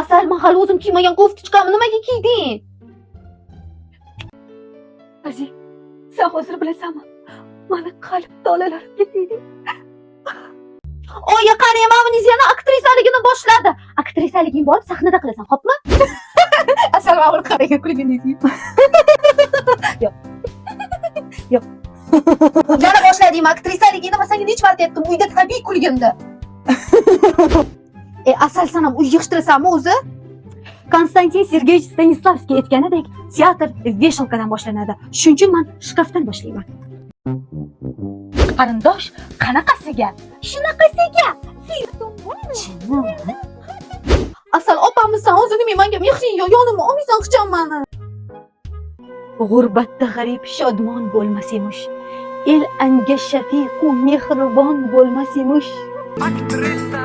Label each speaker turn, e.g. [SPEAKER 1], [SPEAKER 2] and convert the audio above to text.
[SPEAKER 1] asal man hali o'zim kiymagan koftichkamni nimaga kiyding?
[SPEAKER 2] Aziz sen hozir bilasanmi? Mani qalb tolalarimga tegding
[SPEAKER 1] oyi qarang maminiz yana aktrisaligini boshladi. Aktrisaliging borib sahnada qilasan xo'pmi
[SPEAKER 2] asal buni qaragan kulgingizni
[SPEAKER 1] yana boshladingmi aktrisaligingni man senga necha marta aytdim uyda tabiiy kulgindi e asal san ham uy yig'ishtirasanmi o'zi?
[SPEAKER 2] Konstantin sergeyevich stanislavskiy aytganidek teatr veshalkadan boshlanadi. Shuning uchun man shkafdan boshlayman. Qarindosh qanaqasiga?
[SPEAKER 1] Shunaqasiga? Asal opammisan o'zi nima manga mehring yo'q yonimga olmaysan qichon mani.
[SPEAKER 2] G'urbatda g'arib shodmon bo'lmas emish el anga shafiqu mehribon bo'lmas emish
[SPEAKER 3] Aktrisa